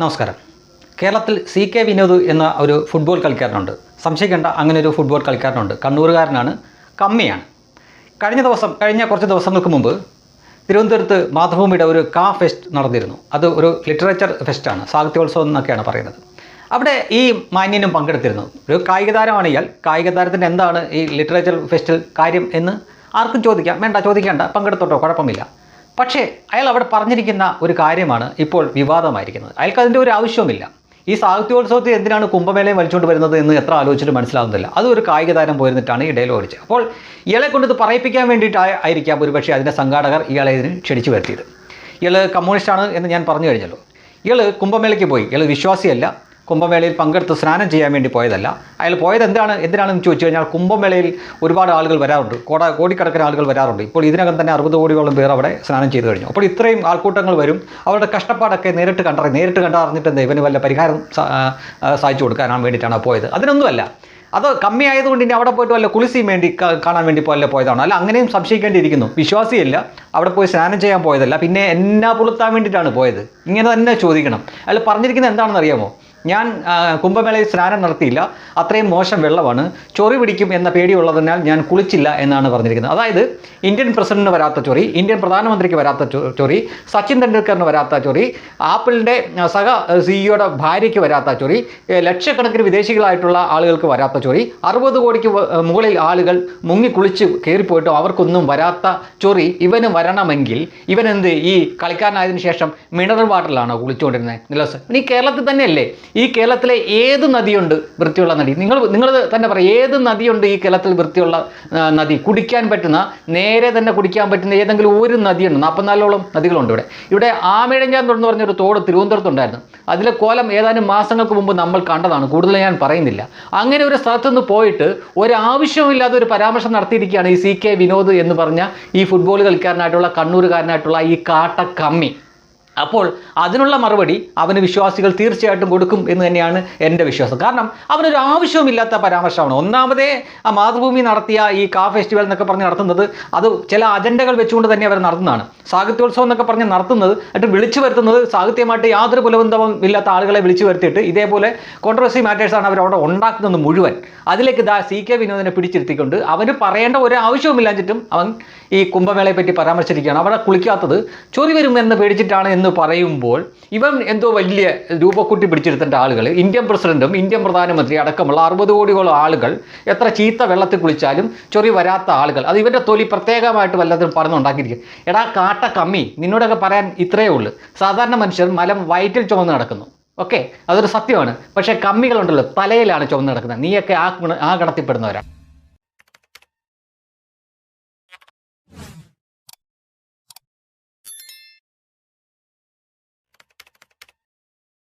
നമസ്കാരം. കേരളത്തിൽ C K Vinod എന്ന ഒരു ഫുട്ബോൾ കളിക്കാരനുണ്ട്. സംശയിക്കേണ്ട അങ്ങനെ ഒരു ഫുട്ബോൾ കളിക്കാരനുണ്ട്. കണ്ണൂരുകാരനാണ് കമ്മിയാണ്. കഴിഞ്ഞ ദിവസം കഴിഞ്ഞ കുറച്ച് ദിവസങ്ങൾക്ക് മുമ്പ് തിരുവനന്തപുരത്ത് മാതൃഭൂമിയുടെ ഒരു കാ ഫെസ്റ്റ് നടന്നിരുന്നു. അത് ഒരു ലിറ്ററേച്ചർ ഫെസ്റ്റാണ് സാഹിത്യോത്സവം എന്നൊക്കെയാണ് പറയുന്നത്. അവിടെ ഈ മാന്യനും പങ്കെടുത്തിരുന്നു. ഒരു കായിക താരമാണ് കായിക താരത്തിന്റെ എന്താണ് ഈ ലിറ്ററേച്ചർ ഫെസ്റ്റിൽ കാര്യം എന്ന് ആർക്കും ചോദിക്കാം. വേണ്ട ചോദിക്കേണ്ട. പങ്കെടുത്തോട്ടോ കുഴപ്പമില്ല. പക്ഷേ അയാൾ അവിടെ പറഞ്ഞിരിക്കുന്ന ഒരു കാര്യമാണ് ഇപ്പോൾ വിവാദമായിരിക്കുന്നത്. അയാൾക്ക് അതിന്റെ ഒരു ആവശ്യവുമില്ല. ഈ സാഹിത്യോത്സവത്തിൽ എന്തിനാണ് കുംഭമേളയും വലിച്ചുകൊണ്ട് വരുന്നത് എന്ന് എത്ര ആലോചിച്ചിട്ട് മനസ്സിലാവുന്നില്ല. അതൊരു കായിക താരം പോയിരുന്നിട്ടാണ് ഈ അടിച്ചത്. അപ്പോൾ ഇയാളെ കൊണ്ടിത് പറയിപ്പിക്കാൻ വേണ്ടിയിട്ട് ആയിരിക്കാം ഒരുപക്ഷെ അതിന്റെ സംഘാടകർ ഇയാളെ ഇതിന് ക്ഷണിച്ചു വരുത്തിയത്. ഇയാൾ കമ്മ്യൂണിസ്റ്റാണ് എന്ന് ഞാൻ പറഞ്ഞു കഴിഞ്ഞല്ലോ. ഇയാൾ കുംഭമേളയ്ക്ക് പോയി. ഇയാൾ വിശ്വാസിയല്ല. കുംഭമേളയിൽ പങ്കെടുത്ത് സ്നാനം ചെയ്യാൻ വേണ്ടി പോയതല്ല. അയാൾ പോയത് എന്താണ്? എന്തിനാണെന്ന് ചോദിച്ചു കഴിഞ്ഞാൽ കുംഭമേളയിൽ ഒരുപാട് ആളുകൾ വരാറുണ്ട്. കോട കോടിക്കണക്കിന് ആളുകൾ വരാറുണ്ട്. ഇപ്പോൾ ഇതിനകം തന്നെ അറുപത് കോടിയോളം പേർ അവിടെ സ്നാനം ചെയ്തു കഴിഞ്ഞു. അപ്പോൾ ഇത്രയും ആൾക്കൂട്ടങ്ങൾ വരും. അവരുടെ കഷ്ടപ്പാടൊക്കെ നേരിട്ട് കണ്ടറി നേരിട്ട് കണ്ടറിഞ്ഞിട്ട് എന്താ ഇവന് വല്ല പരിഹാരം സാധിച്ചു കൊടുക്കാനാണ് വേണ്ടിയിട്ടാണ് പോയത്. അതിനൊന്നുമല്ല. അത് കമ്മിയായതുകൊണ്ട് ഇനി അവിടെ പോയിട്ട് വല്ല കുളിസിയും വേണ്ടി കാണാൻ വേണ്ടി പോലെ പോയതാണോ. അല്ല അങ്ങനെയും സംശയിക്കേണ്ടിയിരിക്കുന്നു. വിശ്വാസിയല്ല. അവിടെ പോയി സ്നാനം ചെയ്യാൻ പോയതല്ല. പിന്നെ എന്നാ പുളുത്താൻ വേണ്ടിയിട്ടാണ് പോയത്? ഇങ്ങനെ തന്നെ ചോദിക്കണം. അല്ല പറഞ്ഞിരിക്കുന്നത് എന്താണെന്ന് അറിയാമോ? ഞാൻ കുംഭമേളയിൽ സ്നാനം നടത്തിയില്ല. അത്രയും മോശം വെള്ളമാണ്. ചൊറി പിടിക്കും എന്ന പേടിയുള്ളതിനാൽ ഞാൻ കുളിച്ചില്ല എന്നാണ് പറഞ്ഞിരിക്കുന്നത്. അതായത് ഇന്ത്യൻ പ്രസിഡന്റിന് വരാത്ത ചൊറി ഇന്ത്യൻ പ്രധാനമന്ത്രിക്ക് വരാത്ത ചൊറി സച്ചിൻ തെണ്ടുൽക്കറിന് വരാത്ത ചൊറി ആപ്പിളിന്റെ സഹ സിഇഒയുടെ ഭാര്യയ്ക്ക് വരാത്ത ചൊറി ലക്ഷക്കണക്കിന് വിദേശികളായിട്ടുള്ള ആളുകൾക്ക് വരാത്ത ചൊറി അറുപത് കോടിക്ക് മുകളിൽ ആളുകൾ മുങ്ങി കുളിച്ച് കയറിപ്പോയിട്ടും അവർക്കൊന്നും വരാത്ത ചൊറി ഇവന് വരണമെങ്കിൽ ഇവൻ എന്ത് ഈ കളിക്കാരനായതിനു ശേഷം മിനറൽ വാട്ടറിലാണോ കുളിച്ചുകൊണ്ടിരുന്നത്? നിലസ് ഈ കേരളത്തിൽ തന്നെയല്ലേ? ഈ കേരളത്തിലെ ഏത് നദിയുണ്ട് വൃത്തിയുള്ള നദി? നിങ്ങൾ നിങ്ങൾ തന്നെ പറയും ഏത് നദിയുണ്ട് ഈ കേരളത്തിൽ വൃത്തിയുള്ള നദി? കുടിക്കാൻ പറ്റുന്ന നേരെ തന്നെ കുടിക്കാൻ പറ്റുന്ന ഏതെങ്കിലും ഒരു നദിയുണ്ട്. നാൽപ്പത്തിനാലോളം നദികളുണ്ട് ഇവിടെ. ഇവിടെ ആമിഴഞ്ചാന്തോട് എന്ന് പറഞ്ഞൊരു തോട് തിരുവനന്തപുരത്തുണ്ടായിരുന്നു. അതിലെ കോലം ഏതാനും മാസങ്ങൾക്ക് മുമ്പ് നമ്മൾ കണ്ടതാണ്. കൂടുതൽ ഞാൻ പറയുന്നില്ല. അങ്ങനെ ഒരു സ്ഥലത്തുനിന്ന് പോയിട്ട് ഒരാവശ്യമില്ലാതെ ഒരു പരാമർശം നടത്തിയിരിക്കുകയാണ് ഈ സി കെ വിനോദ് എന്ന് പറഞ്ഞ ഈ ഫുട്ബോൾ കളിക്കാരനായിട്ടുള്ള കണ്ണൂരുകാരനായിട്ടുള്ള ഈ കാട്ടക്കമ്മി. അപ്പോൾ അതിനുള്ള മറുപടി അവന് വിശ്വാസികൾ തീർച്ചയായിട്ടും കൊടുക്കും എന്ന് തന്നെയാണ് എന്റെ വിശ്വാസം. കാരണം അവനൊരു ആവശ്യവുമില്ലാത്ത പരാമർശമാണ്. ഒന്നാമതേ ആ മാതൃഭൂമി നടത്തിയ ഈ കാ ഫെസ്റ്റിവൽ എന്നൊക്കെ പറഞ്ഞ് നടത്തുന്നത് അത് ചില അജണ്ടകൾ വെച്ചുകൊണ്ട് തന്നെ അവർ നടത്തുന്നതാണ്. സാഹിത്യോത്സവം എന്നൊക്കെ പറഞ്ഞ് നടത്തുന്നത് എന്നിട്ട് വിളിച്ചു വരുത്തുന്നത് സാഹിത്യമായിട്ട് യാതൊരു പുലബന്ധവും ഇല്ലാത്ത ആളുകളെ വിളിച്ചു വരുത്തിയിട്ട് ഇതേപോലെ കോൺട്രവേഴ്സി മാറ്റേഴ്സാണ് അവർ അവിടെ ഉണ്ടാക്കുന്നത് മുഴുവൻ. അതിലേക്ക് ദാ സി കെ വിനോദിനെ പിടിച്ചിരുത്തിക്കൊണ്ട് അവന് പറയേണ്ട ഒരു ആവശ്യവുമില്ലാഞ്ഞിട്ടും അവൻ ഈ കുംഭമേളയെ പറ്റി പരാമർശിച്ചിരിക്കുകയാണ്. അവിടെ കുളിക്കാത്തത് ചൊറി വരും എന്ന് പേടിച്ചിട്ടാണ് എന്ന് പറയുമ്പോൾ ഇവൻ എന്തോ വലിയ രൂപക്കുട്ടി പിടിച്ചെടുത്ത ആളുകൾ ഇന്ത്യൻ പ്രസിഡന്റും ഇന്ത്യൻ പ്രധാനമന്ത്രി അടക്കമുള്ള അറുപത് കോടിയോളം ആളുകൾ എത്ര ചീത്ത വെള്ളത്തിൽ കുളിച്ചാലും ചൊറി വരാത്ത ആളുകൾ. അത് ഇവന്റെ തൊലി പ്രത്യേകമായിട്ട് വല്ലതും പറഞ്ഞുണ്ടാക്കിയിരിക്കും. എടാ കാട്ട കമ്മി നിന്നോടൊക്കെ പറയാൻ ഇത്രയേ ഉള്ളൂ. സാധാരണ മനുഷ്യർ മലം വയറ്റിൽ ചുമന്ന് നടക്കുന്നു. ഓക്കെ അതൊരു സത്യമാണ്. പക്ഷേ കമ്മികളുണ്ടല്ലോ തലയിലാണ് ചുമന്ന് നടക്കുന്നത് നീയൊക്കെ ആ ആ ഗണത്തിൽപ്പെടുന്നവരാണ്